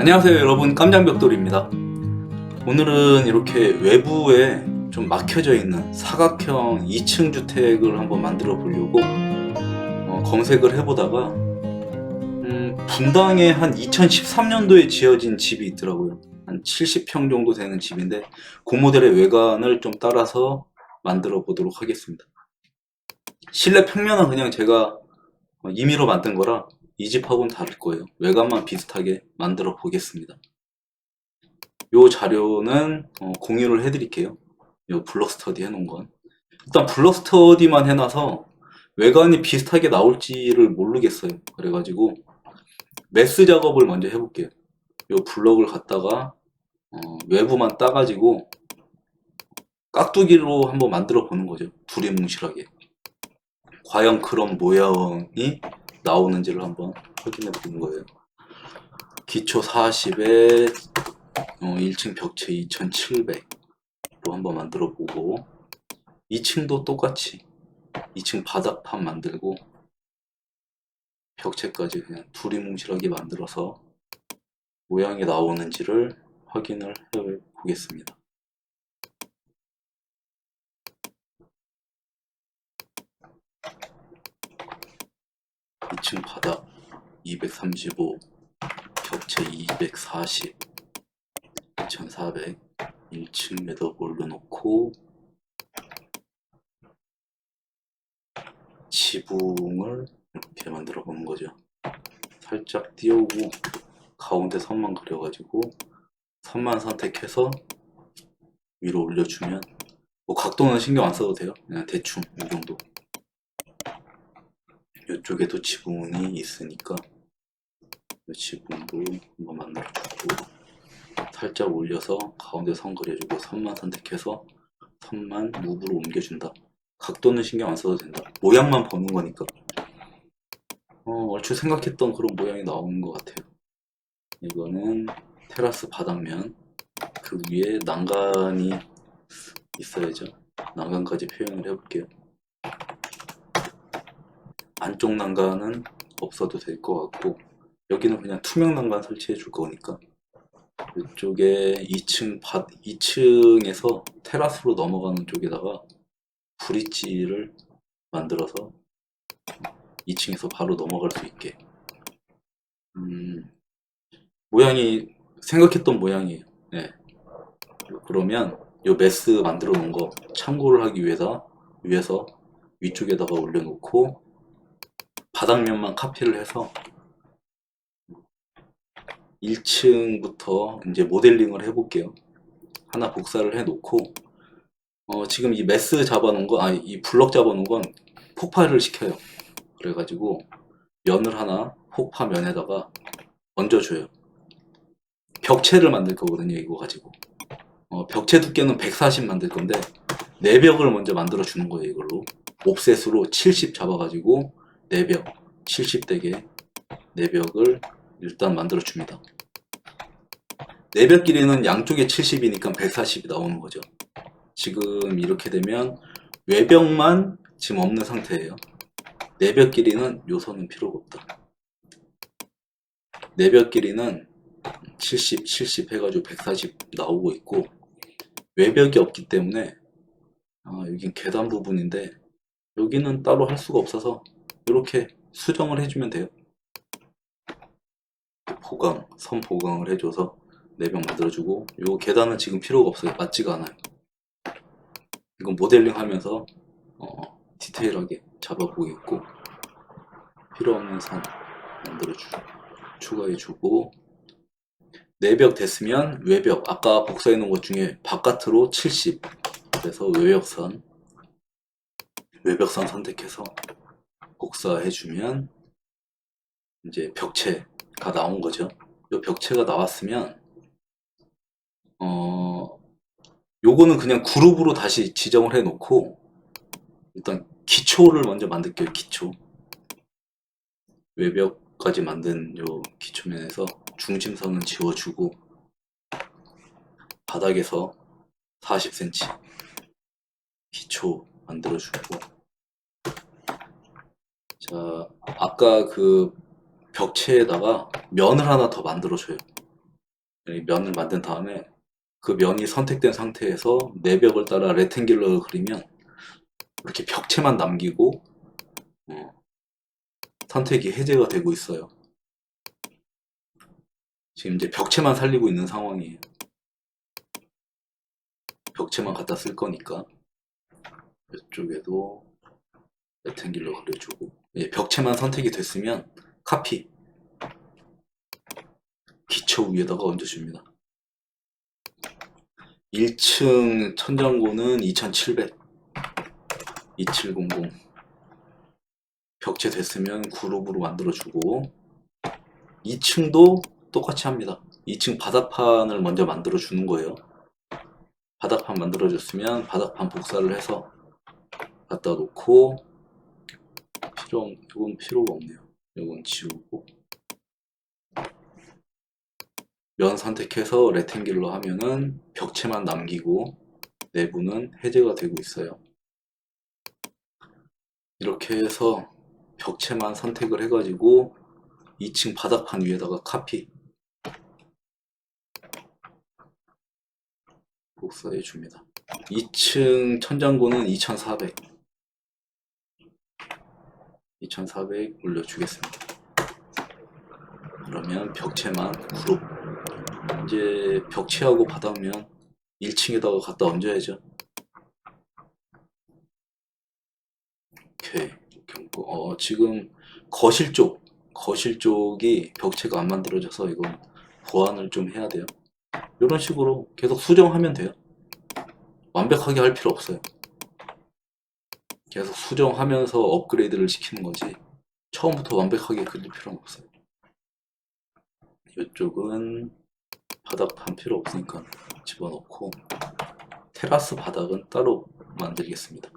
안녕하세요 여러분. 깜장벽돌입니다. 오늘은 이렇게 외부에 좀 막혀져 있는 사각형 2층 주택을 한번 만들어 보려고 어, 검색을 해보다가 음, 분당에 한 2013년도에 지어진 집이 있더라고요. 한 70평 정도 되는 집인데 그 모델의 외관을 좀 따라서 만들어 보도록 하겠습니다. 실내 평면은 그냥 제가 어, 임의로 만든 거라 이 집하고는 다를 거예요. 외관만 비슷하게 만들어 보겠습니다. 요 자료는 어, 공유를 해드릴게요. 요 블럭 스터디 해놓은 건. 일단 블럭 스터디만 해놔서 외관이 비슷하게 나올지를 모르겠어요. 그래가지고 메스 작업을 먼저 해볼게요. 요 블럭을 갖다가 어, 외부만 따가지고 깍두기로 한번 만들어 보는 거죠. 두리뭉실하게. 과연 그런 모양이 나오는지를 한번 확인해 보는 거예요. 기초 40에 어, 1층 벽체 2700로 한번 만들어 보고 2층도 똑같이 2층 바닥판 만들고 벽체까지 그냥 두리뭉실하게 만들어서 모양이 나오는지를 확인을 해 보겠습니다. 2층 바닥 235, 격체 240, 2400, 1층 매듭 올려놓고 지붕을 이렇게 만들어 보는 거죠. 살짝 띄우고 가운데 선만 그려가지고 선만 선택해서 위로 올려주면 뭐 각도는 신경 안 써도 돼요. 그냥 대충 이 정도. 이쪽에도 지붕이 있으니까 이 지붕도 한번 만들어주고 살짝 올려서 가운데 선 그려주고 선만 선택해서 선만 무브로 옮겨준다. 각도는 신경 안 써도 된다. 모양만 보는 거니까. 어, 얼추 생각했던 그런 모양이 나오는 것 같아요. 이거는 테라스 바닥면 그 위에 난간이 있어야죠. 난간까지 표현을 해볼게요 안쪽 난간은 없어도 될 것 같고 여기는 그냥 투명 난간 설치해 줄 거니까 이쪽에 2층 바, 2층에서 테라스로 넘어가는 쪽에다가 브릿지를 만들어서 2층에서 바로 넘어갈 수 있게 음, 모양이 생각했던 모양이에요 네. 그러면 요 메스 만들어 놓은 거 참고를 하기 위해서 위에서 위쪽에다가 올려놓고 바닥면만 카피를 해서 1층부터 이제 모델링을 해볼게요. 하나 복사를 해놓고 어, 지금 이 메스 잡아놓은 거, 아니 이 블럭 잡아놓은 건 폭발을 시켜요. 그래가지고 면을 하나 폭파 면에다가 얹어줘요. 벽체를 만들 거거든요, 이거 가지고. 어, 벽체 두께는 140 만들 건데 내벽을 먼저 만들어 주는 거예요, 이걸로. 옵셋으로 70 잡아가지고 내벽 70대게 내벽을 일단 만들어 줍니다. 내벽 길이는 양쪽에 70이니까 140이 나오는 거죠. 지금 이렇게 되면 외벽만 지금 없는 상태예요. 내벽 길이는 요선은 필요가 없다. 내벽 길이는 70, 70 해가지고 140 나오고 있고 외벽이 없기 때문에 아, 여긴 계단 부분인데 여기는 따로 할 수가 없어서 이렇게 수정을 해주면 돼요. 보강, 선 보강을 해줘서 내벽 만들어주고 요 계단은 지금 필요가 없어요. 맞지가 않아요. 이건 모델링 하면서 어, 디테일하게 잡아보겠고 필요 없는 선 만들어주고 추가해주고 내벽 됐으면 외벽 아까 복사해 놓은 것 중에 바깥으로 70 그래서 외벽선 외벽선 선택해서 복사해주면 이제 벽체가 나온 거죠. 이 벽체가 나왔으면 어 요거는 그냥 그룹으로 다시 지정을 해놓고 일단 기초를 먼저 만들게요. 기초 외벽까지 만든 요 기초면에서 중심선은 지워주고 바닥에서 40cm 기초 만들어주고 자 아까 그 벽체에다가 면을 하나 더 만들어줘요 이 면을 만든 다음에 그 면이 선택된 상태에서 내벽을 따라 레탱귤러를 그리면 이렇게 벽체만 남기고 어, 선택이 해제가 되고 있어요. 지금 이제 벽체만 살리고 있는 상황이에요. 벽체만 갖다 쓸 거니까 이쪽에도 레탱귤러 그려주고 예, 벽체만 선택이 됐으면 카피 기초 위에다가 얹어줍니다. 1층 천장고는 2700 2700 벽체 됐으면 그룹으로 만들어주고 2층도 똑같이 합니다. 2층 바닥판을 먼저 만들어 주는 거예요. 바닥판 만들어줬으면 바닥판 복사를 해서 갖다 놓고 필요 이건 필요가 없네요. 이건 지우고 면 선택해서 레탱귤러 하면은 벽체만 남기고 내부는 해제가 되고 있어요. 이렇게 해서 벽체만 선택을 해가지고 2층 바닥판 위에다가 카피 복사해 줍니다. 2층 천장고는 2400 2400 올려주겠습니다. 그러면 벽체만 그룹 이제 벽체하고 바닥면 1층에다가 갖다 얹어야죠. 오케이. 얹고, 어, 지금 거실 쪽, 거실 쪽이 벽체가 안 만들어져서 이건 보완을 좀 해야 돼요. 이런 식으로 계속 수정하면 돼요. 완벽하게 할 필요 없어요. 계속 수정하면서 업그레이드를 시키는 거지. 처음부터 완벽하게 그릴 필요는 없어요. 이쪽은 바닥판 필요 없으니까 집어넣고 테라스 바닥은 따로 만들겠습니다.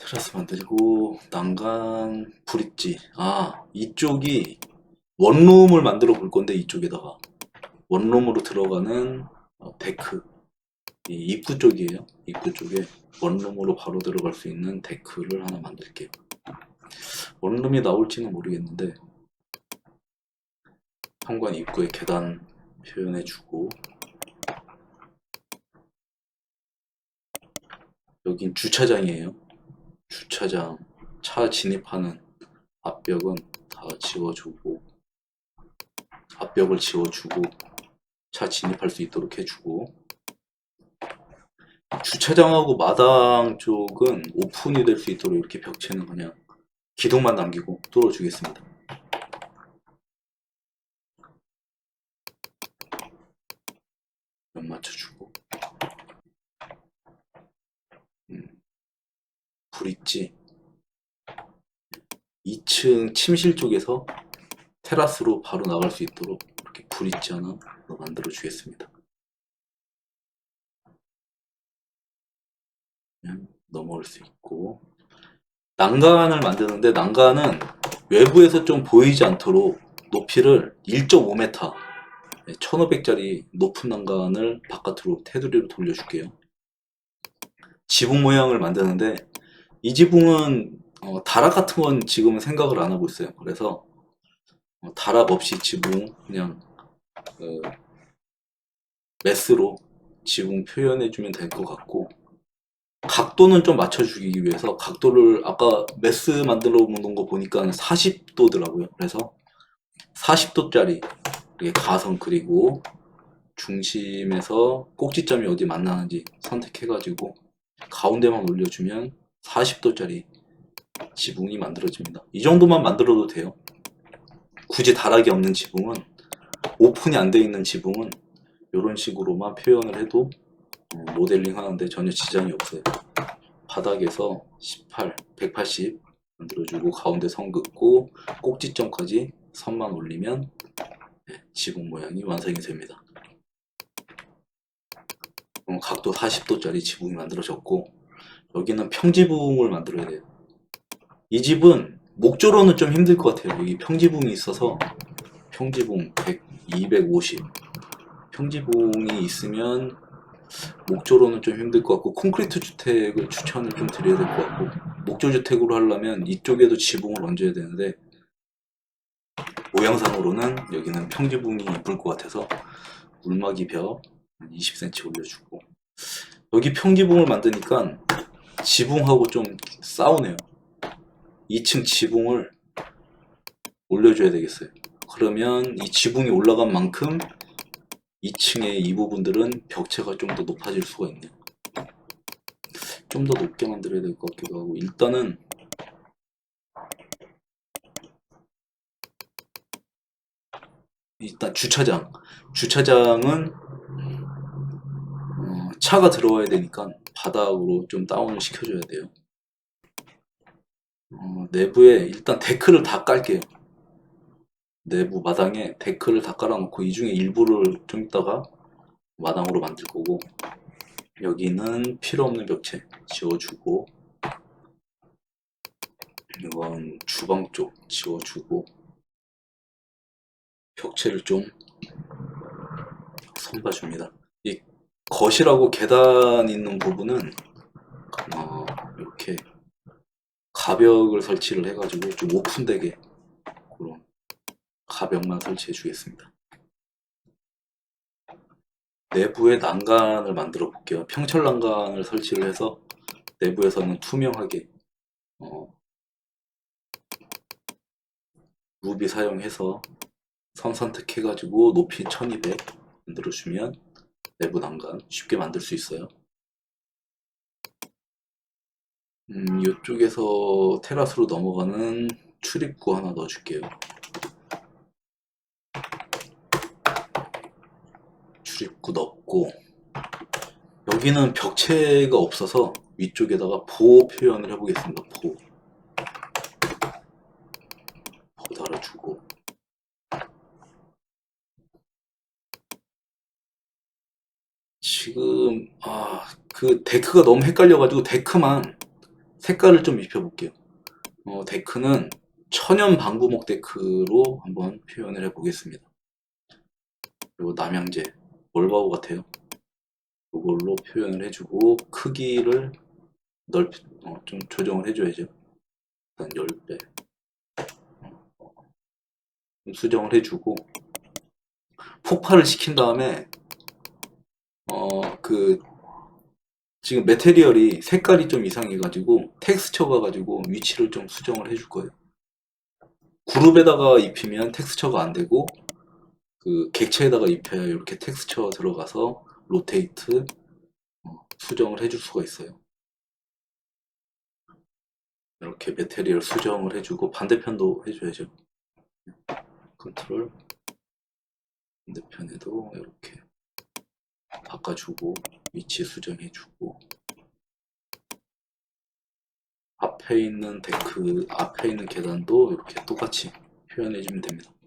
테라스 만들고 난간 브릿지 아 이쪽이 원룸을 만들어 볼 건데 이쪽에다가 원룸으로 들어가는 어, 데크. 이 입구 쪽이에요. 입구 쪽에 원룸으로 바로 들어갈 수 있는 데크를 하나 만들게요. 원룸이 나올지는 모르겠는데 현관 입구에 계단 표현해주고 여긴 주차장이에요. 주차장. 차 진입하는 앞벽은 다 지워주고 앞벽을 지워주고 차 진입할 수 있도록 해주고. 주차장하고 마당 쪽은 오픈이 될 수 있도록 이렇게 벽체는 그냥 기둥만 남기고 뚫어주겠습니다. 면 맞춰주고. 음, 브릿지. 2층 침실 쪽에서 테라스로 바로 나갈 수 있도록 이렇게 브릿지 하나 더 만들어 주겠습니다. 넘어올 수 있고 난간을 만드는데 난간은 외부에서 좀 보이지 않도록 높이를 1.5m 1500짜리 높은 난간을 바깥으로 테두리로 돌려줄게요. 지붕 모양을 만드는데 이 지붕은 어, 다락 같은 건 지금은 생각을 안 하고 있어요. 그래서 어, 다락 없이 지붕 그냥 그 메스로 지붕 표현해 주면 될 것 같고 각도는 좀 맞춰주기 위해서 각도를 아까 메스 만들어 놓은 거 보니까 40도더라고요. 그래서 40도짜리 이렇게 가선 그리고 중심에서 꼭지점이 어디 만나는지 선택해 가지고 가운데만 올려주면 40도짜리 지붕이 만들어집니다. 이 정도만 만들어도 돼요. 굳이 다락이 없는 지붕은 오픈이 안 돼 있는 지붕은 이런 식으로만 표현을 해도 어, 모델링 하는데 전혀 지장이 없어요. 바닥에서 18, 180 만들어주고 가운데 선 긋고 꼭지점까지 선만 올리면 네, 지붕 모양이 완성이 됩니다. 각도 40도짜리 지붕이 만들어졌고 여기는 평지붕을 만들어야 돼요. 이 집은 목조로는 좀 힘들 것 같아요. 여기 평지붕이 있어서 평지붕 100, 250 평지붕이 있으면 목조로는 좀 힘들 것 같고 콘크리트 주택을 추천을 좀 드려야 될 것 같고 목조 주택으로 하려면 이쪽에도 지붕을 얹어야 되는데 모양상으로는 여기는 평지붕이 이쁠 것 같아서 물막이 벽 20cm 올려주고 여기 평지붕을 만드니까 지붕하고 좀 싸우네요. 2층 지붕을 올려줘야 되겠어요 그러면 이 지붕이 올라간 만큼 2층의 이 부분들은 벽체가 좀 더 높아질 수가 있네요. 좀 더 높게 만들어야 될 것 같기도 하고 일단은 일단 주차장. 주차장은 어, 차가 들어와야 되니까 바닥으로 좀 다운을 시켜줘야 돼요. 어, 내부에 일단 데크를 다 깔게요 내부 마당에 데크를 다 깔아놓고 이 중에 일부를 좀 이따가 마당으로 만들 거고 여기는 필요 없는 벽체 지워주고 이건 주방 쪽 지워주고 벽체를 좀 선봐줍니다. 이 거실하고 계단 있는 부분은 어, 이렇게 가벽을 설치를 해가지고 좀 오픈되게 그런 가벽만 설치해 주겠습니다. 내부에 난간을 만들어 볼게요. 평철 난간을 설치를 해서 내부에서는 투명하게 어, 루비 사용해서 선 선택해가지고 높이 1200 만들어주면 내부 난간 쉽게 만들 수 있어요. 음, 이쪽에서 테라스로 넘어가는 출입구 하나 넣어줄게요. 출입구 넣고 여기는 벽체가 없어서 위쪽에다가 보 표현을 해보겠습니다. 보. 보 달아주고 지금 아 그 데크가 너무 헷갈려가지고 데크만 색깔을 좀 입혀볼게요. 어, 데크는 천연 방구목 데크로 한번 표현을 해보겠습니다. 그리고 남양재 월바우 같아요. 이걸로 표현을 해주고 크기를 넓히 어, 좀 조정을 해줘야죠. 일단 10배 좀 수정을 해주고 폭발을 시킨 다음에 어 그 지금 메테리얼이 색깔이 좀 이상해가지고 텍스처가 가지고 위치를 좀 수정을 해줄 거예요. 그룹에다가 입히면 텍스처가 안 되고 그 객체에다가 입혀야 이렇게 텍스처 들어가서 로테이트 어, 수정을 해줄 수가 있어요. 이렇게 메테리얼 수정을 해주고 반대편도 해줘야죠. 컨트롤 반대편에도 이렇게 바꿔주고 위치 수정해주고 앞에 있는 데크 앞에 있는 계단도 이렇게 똑같이 표현해주면 됩니다.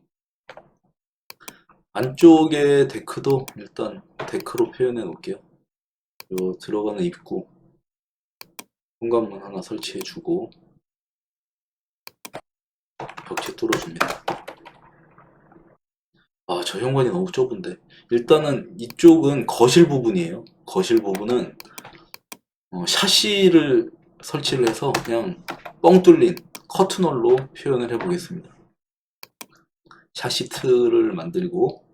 안쪽에 데크도 일단 데크로 표현해 놓을게요. 요 들어가는 입구 현관문 하나 설치해 주고 벽체 뚫어줍니다. 아, 저 현관이 너무 좁은데. 일단은 이쪽은 거실 부분이에요. 거실 부분은 어, 샤시를 설치를 해서 그냥 뻥 뚫린 커튼홀로 표현을 해보겠습니다. 샤시트를 만들고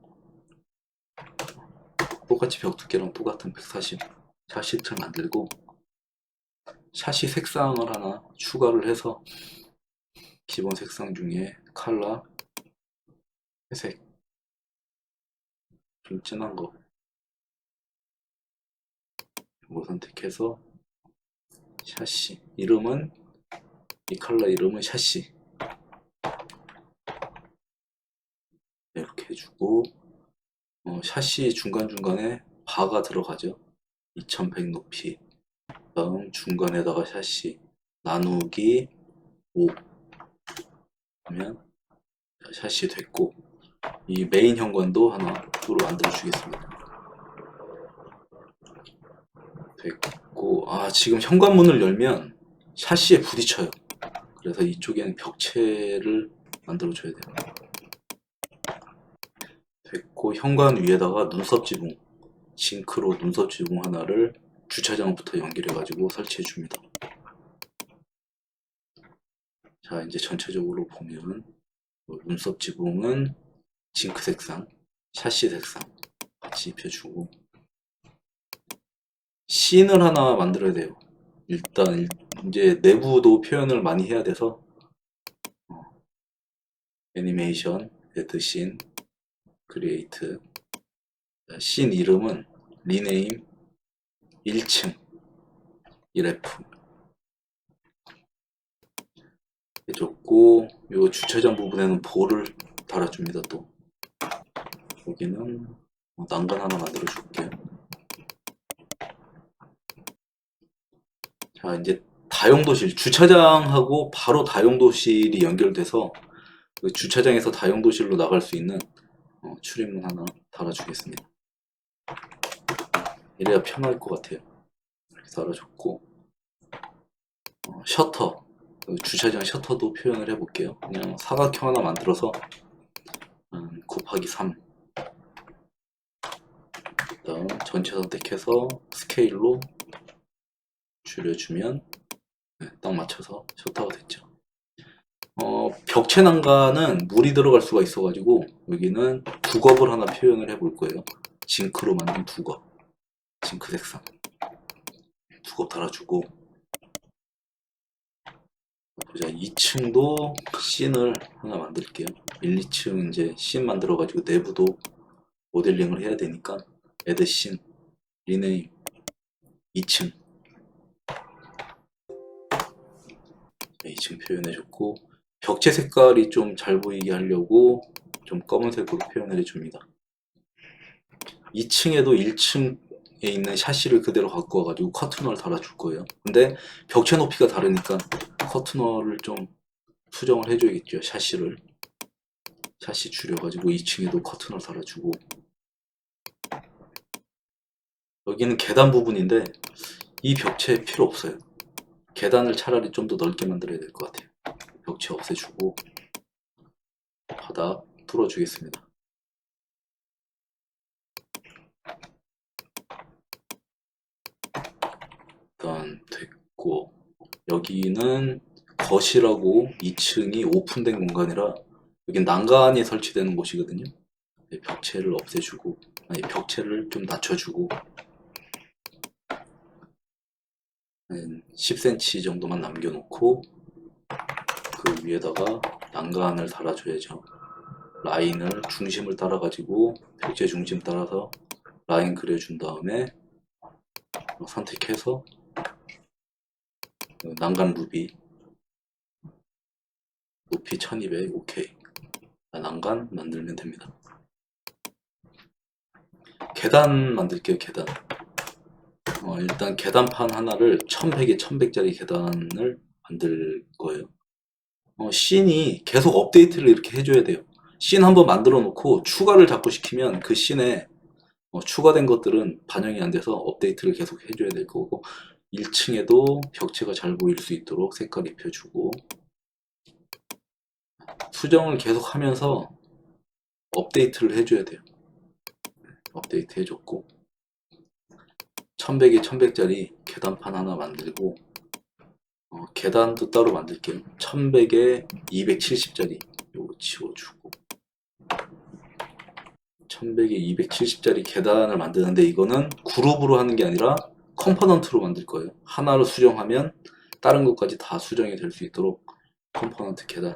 똑같이 벽 두께랑 똑같은 140 샤시트를 만들고 샤시 색상을 하나 추가를 해서 기본 색상 중에 칼라 회색. 좀 진한 거. 이거 선택해서 샤시. 이름은 이 칼라 이름은 샤시 해주고 어, 샤시 중간중간에 바가 들어가죠. 2100 높이. 다음 중간에다가 샤시 나누기 5 하면 샤시 됐고 이 메인 현관도 하나 또로 만들어 주겠습니다. 됐고 아 지금 현관문을 열면 샤시에 부딪혀요. 그래서 이쪽에는 벽체를 만들어 줘야 돼요 됐고 현관 위에다가 눈썹 지붕 징크로 눈썹 지붕 하나를 주차장부터 연결해 가지고 설치해 줍니다 자 이제 전체적으로 보면 눈썹 지붕은 징크 색상, 샤시 색상 같이 입혀주고 씬을 하나 만들어야 돼요. 일단 일- 이제 내부도 표현을 많이 해야 돼서 어, 애니메이션, 애드씬, 크리에이트 씬 이름은 리네임 1층 1F 해줬고 요 주차장 부분에는 볼을 달아줍니다 또. 여기는 어, 난간 하나 만들어 줄게요 자 이제 다용도실 주차장하고 바로 다용도실이 연결돼서 그 주차장에서 다용도실로 나갈 수 있는 어, 출입문 하나 달아주겠습니다. 이래야 편할 것 같아요. 이렇게 달아줬고 어, 셔터 그 주차장 셔터도 표현을 해볼게요. 그냥 사각형 하나 만들어서 음, 곱하기 3 그다음 전체 선택해서 스케일로 줄여주면 네, 딱 맞춰서 셔터가 됐죠. 어, 벽체 난간은 물이 들어갈 수가 있어가지고 여기는 두겁을 하나 표현을 해볼 거예요. 징크로 만든 두겁, 징크 색상. 두겁 달아주고. 보자. 2층도 씬을 하나 만들게요. 1, 2층 이제 씬 만들어 가지고 내부도 모델링을 해야 되니까 애드 씬 리네임 2층. 2층 표현해줬고 벽체 색깔이 좀 잘 보이게 하려고 좀 검은색으로 표현을 해줍니다. 2층에도 1층에 있는 샤시를 그대로 갖고 와가지고 커튼홀 달아줄 거예요. 근데 벽체 높이가 다르니까 커튼홀을 좀 수정을 해줘야겠죠. 샤시를 샤시 줄여가지고 2층에도 커튼홀 달아주고 여기는 계단 부분인데 이 벽체 필요 없어요. 계단을 차라리 좀 더 넓게 만들어야 될 것 같아요. 벽체 없애주고 바닥 뚫어주겠습니다. 일단 됐고 여기는 거실하고 2층이 오픈된 공간이라 여기 난간이 설치되는 곳이거든요. 네, 벽체를 없애주고 아니 벽체를 좀 낮춰주고 한 10cm 정도만 남겨놓고 그 위에다가 난간을 달아줘야죠. 라인을 중심을 따라 가지고 벽체 중심 따라서 라인 그려준 다음에 선택해서 그 난간 루비 높이 1200 오케이 난간 만들면 됩니다. 계단 만들게요 계단 어, 일단 계단판 하나를 1100에 1100짜리 계단을 만들 거예요. 어, 씬이 계속 업데이트를 이렇게 해줘야 돼요. 씬 한번 만들어 놓고 추가를 자꾸 시키면 그 씬에 어, 추가된 것들은 반영이 안 돼서 업데이트를 계속 해줘야 될 거고 1층에도 벽체가 잘 보일 수 있도록 색깔 입혀주고 수정을 계속 하면서 업데이트를 해줘야 돼요. 업데이트 해줬고 1100에 1100짜리 계단판 하나 만들고 어, 계단도 따로 만들게요 1100에 270짜리 요거 지워주고 1100에 270짜리 계단을 만드는데 이거는 그룹으로 하는 게 아니라 컴포넌트로 만들 거예요 하나를 수정하면 다른 것까지 다 수정이 될 수 있도록 컴포넌트 계단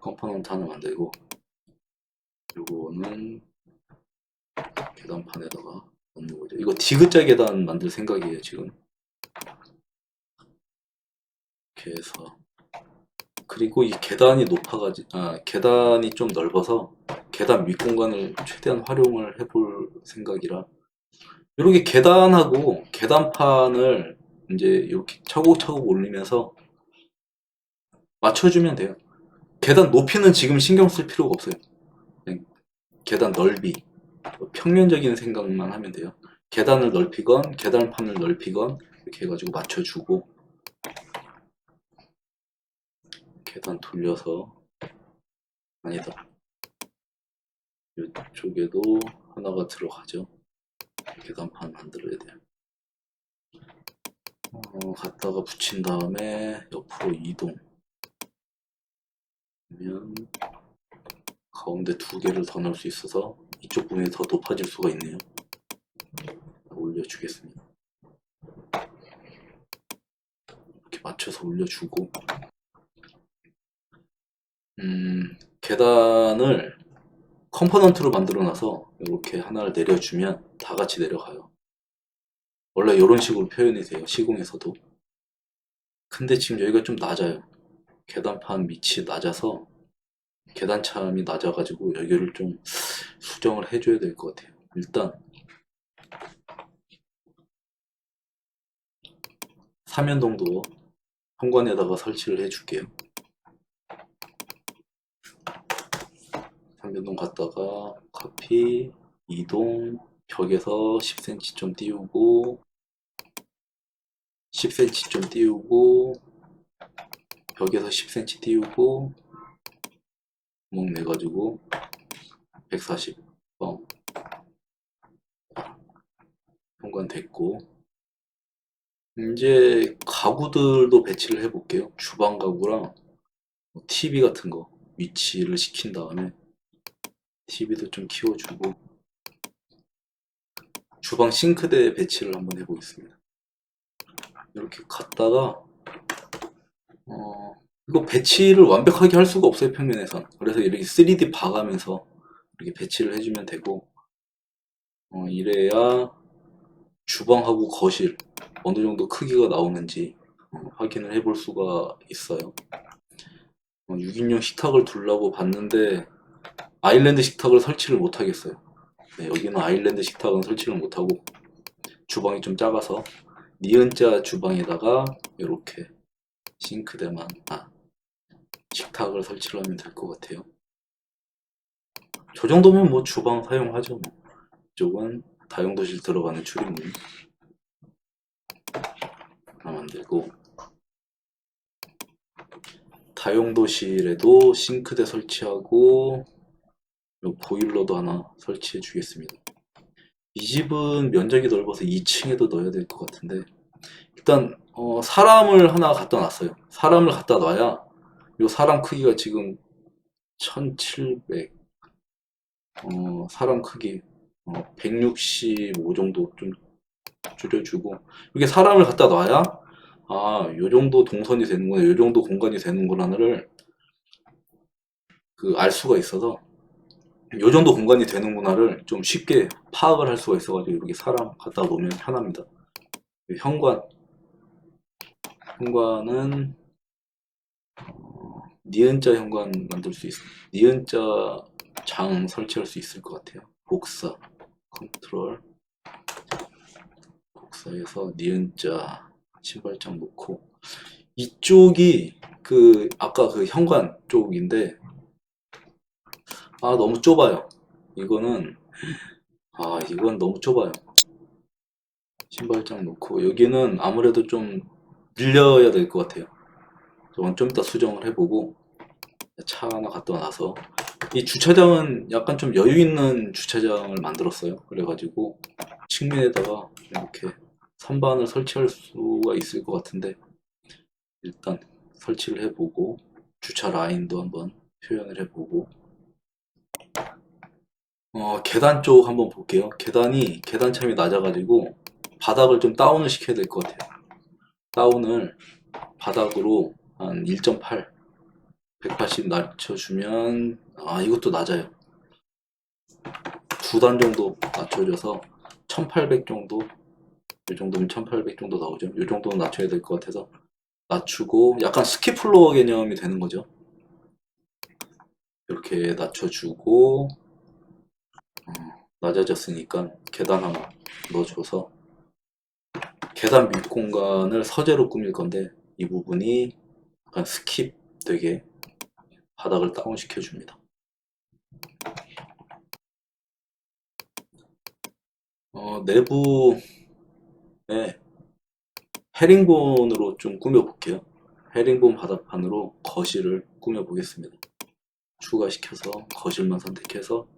컴포넌트 하나 만들고 요거는 계단판에다가 넣는 거죠. 이거 디귿자 계단 만들 생각이에요, 지금. 이렇게 해서. 그리고 이 계단이 높아가지, 아, 계단이 좀 넓어서 계단 윗공간을 최대한 활용을 해볼 생각이라. 이렇게 계단하고 계단판을 이제 이렇게 차곡차곡 올리면서 맞춰주면 돼요. 계단 높이는 지금 신경 쓸 필요가 없어요. 계단 넓이. 평면적인 생각만 하면 돼요. 계단을 넓히건 계단판을 넓히건 이렇게 해가지고 맞춰주고 계단 돌려서 아니다 이쪽에도 하나가 들어가죠. 계단판 만들어야 돼요. 어, 갖다가 붙인 다음에 옆으로 이동 그러면 가운데 두 개를 더 넣을 수 있어서 이쪽 부분이 더 높아질 수가 있네요. 올려주겠습니다. 이렇게 맞춰서 올려주고 음, 계단을 컴포넌트로 만들어 놔서 이렇게 하나를 내려주면 다 같이 내려가요. 원래 이런 식으로 표현이 돼요. 시공에서도. 근데 지금 여기가 좀 낮아요. 계단판 밑이 낮아서 계단참이 낮아가지고 여기를 좀 수정을 해줘야 될 것 같아요. 일단 삼연동도 현관에다가 설치를 해줄게요. 삼연동 갔다가 카피 이동 벽에서 10cm 좀 띄우고 10cm 좀 띄우고 벽에서 10cm 띄우고 구멍 내가지고 140 어. 현관 됐고. 이제 가구들도 배치를 해볼게요. 주방 가구랑 TV 같은 거 위치를 시킨 다음에 TV도 좀 키워주고 주방 싱크대 배치를 한번 해보겠습니다. 이렇게 갔다가 어, 이거 배치를 완벽하게 할 수가 없어요 평면에선. 그래서 이렇게 3D 봐가면서 이렇게 배치를 해주면 되고 어, 이래야 주방하고 거실 어느 정도 크기가 나오는지 어, 확인을 해볼 수가 있어요. 어, 6인용 식탁을 두려고 봤는데 아일랜드 식탁을 설치를 못 하겠어요 네, 여기는 아일랜드 식탁은 설치를 못 하고 주방이 좀 작아서 니은자 주방에다가 이렇게 싱크대만 아 식탁을 설치를 하면 될 것 같아요 저 정도면 뭐 주방 사용하죠 뭐. 이쪽은 다용도실 들어가는 출입문 하나 만들고 다용도실에도 싱크대 설치하고 요 보일러도 하나 설치해 주겠습니다 이 집은 면적이 넓어서 2층에도 넣어야 될 것 같은데 일단 어, 사람을 하나 갖다 놨어요. 사람을 갖다 놔야 이 사람 크기가 지금 1700 어, 사람 크기 어, 165 정도 좀 줄여주고 이게 사람을 갖다 놔야 아, 요 정도 동선이 되는구나, 요 정도 공간이 되는구나를 그 알 수가 있어서 요 정도 공간이 되는구나를 좀 쉽게 파악을 할 수가 있어가지고 이렇게 사람 갖다 놓으면 편합니다. 현관 현관은 어, 니은자 현관 만들 수 있어. 니은자 장 설치할 수 있을 것 같아요. 복사 컨트롤 복사해서 니은자 신발장 놓고 이쪽이 그 아까 그 현관 쪽인데 아 너무 좁아요. 이거는 아 이건 너무 좁아요. 신발장 놓고 여기는 아무래도 좀 늘려야 될 것 같아요. 저건 좀 이따 수정을 해보고 차 하나 갖다 놔서 이 주차장은 약간 좀 여유 있는 주차장을 만들었어요. 그래가지고 측면에다가 이렇게 선반을 설치할 수가 있을 것 같은데 일단 설치를 해보고 주차 라인도 한번 표현을 해보고 어, 계단 쪽 한번 볼게요. 계단이 계단참이 낮아가지고 바닥을 좀 다운을 시켜야 될 것 같아요. 다운을 바닥으로 한 1.8, 180 낮춰주면 아 이것도 낮아요. 두 단 정도 낮춰줘서 1800 정도 이 정도면 1800 정도 나오죠. 이 정도는 낮춰야 될 것 같아서 낮추고 약간 스키플로어 개념이 되는 거죠. 이렇게 낮춰주고 어, 낮아졌으니까 계단 하나 넣어줘서 계단 밑 공간을 서재로 꾸밀 건데 이 부분이 약간 스킵 되게 바닥을 다운 시켜줍니다. 어, 내부에 헤링본으로 좀 꾸며볼게요. 헤링본 바닥판으로 거실을 꾸며보겠습니다. 추가시켜서 거실만 선택해서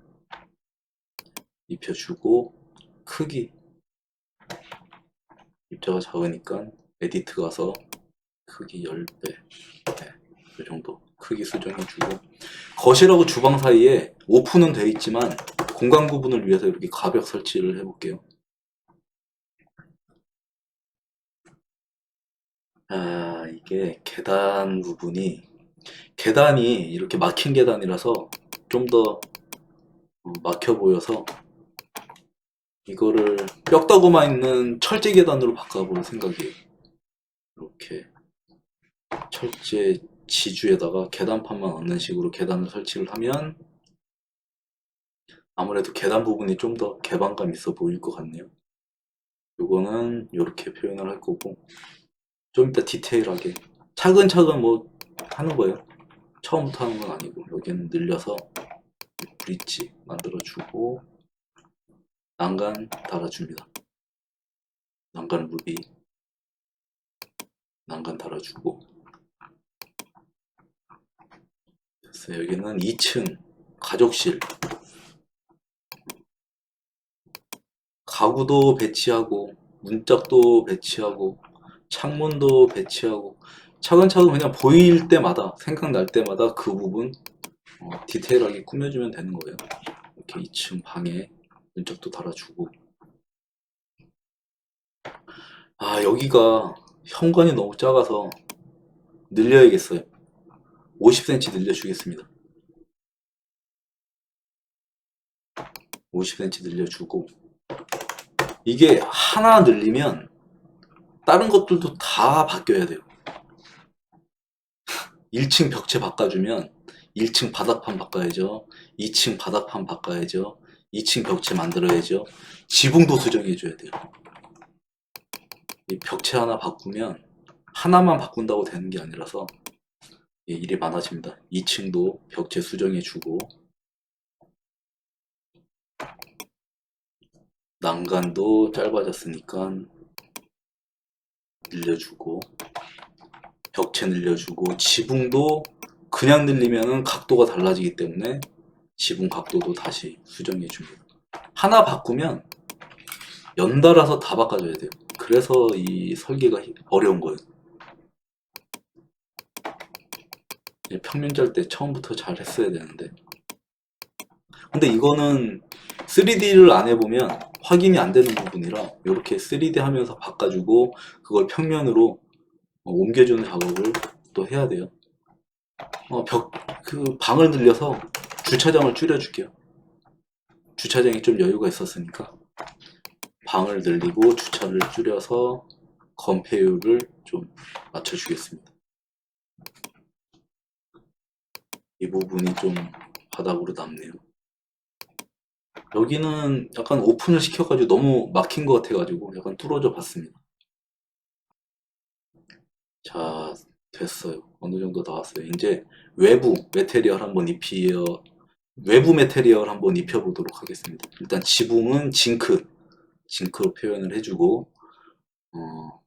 입혀주고 크기 입자가 작으니까 에디트 가서 크기 10배 네. 이 정도 크기 수정해주고 거실하고 주방 사이에 오픈은 돼 있지만 공간 구분을 위해서 이렇게 가벽 설치를 해볼게요. 아 이게 계단 부분이 계단이 이렇게 막힌 계단이라서 좀더 어, 막혀 보여서 이거를 뼈다구마 있는 철제 계단으로 바꿔볼 생각이에요. 이렇게 철제 지주에다가 계단판만 얹는 식으로 계단을 설치를 하면 아무래도 계단 부분이 좀 더 개방감 있어 보일 것 같네요. 요거는 이렇게 표현을 할 거고 좀 이따 디테일하게 차근차근 뭐 하는 거예요. 처음부터 하는 건 아니고 여기는 늘려서 브릿지 만들어주고 난간 달아줍니다. 난간 루비 난간 달아주고 됐어요. 여기는 2층 가족실 가구도 배치하고 문짝도 배치하고 창문도 배치하고 차근차근 그냥 보일 때마다 생각날 때마다 그 부분 어, 디테일하게 꾸며주면 되는 거예요. 이렇게 2층 방에 문짝도 달아주고 아 여기가 현관이 너무 작아서 늘려야겠어요. 50cm 늘려주겠습니다. 50cm 늘려주고 이게 하나 늘리면 다른 것들도 다 바뀌어야 돼요. 1층 벽체 바꿔주면 1층 바닥판 바꿔야죠. 2층 바닥판 바꿔야죠. 2층 벽체 만들어야죠. 지붕도 수정해줘야 돼요. 이 벽체 하나 바꾸면 하나만 바꾼다고 되는 게 아니라서 예, 일이 많아집니다. 2층도 벽체 수정해주고 난간도 짧아졌으니까 늘려주고 벽체 늘려주고 지붕도 그냥 늘리면 각도가 달라지기 때문에 지붕 각도도 다시 수정해 줍니다. 하나 바꾸면 연달아서 다 바꿔줘야 돼요. 그래서 이 설계가 힘- 어려운 거예요. 예, 평면 짤때 처음부터 잘 했어야 되는데. 근데 이거는 3D를 안 해보면 확인이 안 되는 부분이라 이렇게 3D 하면서 바꿔주고 그걸 평면으로 어, 옮겨주는 작업을 또 해야 돼요. 어, 벽, 그 방을 늘려서 주차장을 줄여줄게요. 주차장이 좀 여유가 있었으니까 방을 늘리고 주차를 줄여서 건폐율을 좀 맞춰주겠습니다. 이 부분이 좀 바닥으로 남네요. 여기는 약간 오픈을 시켜가지고 너무 막힌 것 같아가지고 약간 뚫어져 봤습니다. 자, 됐어요. 어느 정도 나왔어요. 이제 외부 메테리얼 한번 입히어, 외부 메테리얼 한번 입혀보도록 하겠습니다. 일단 지붕은 징크, 징크로 표현을 해주고, 어,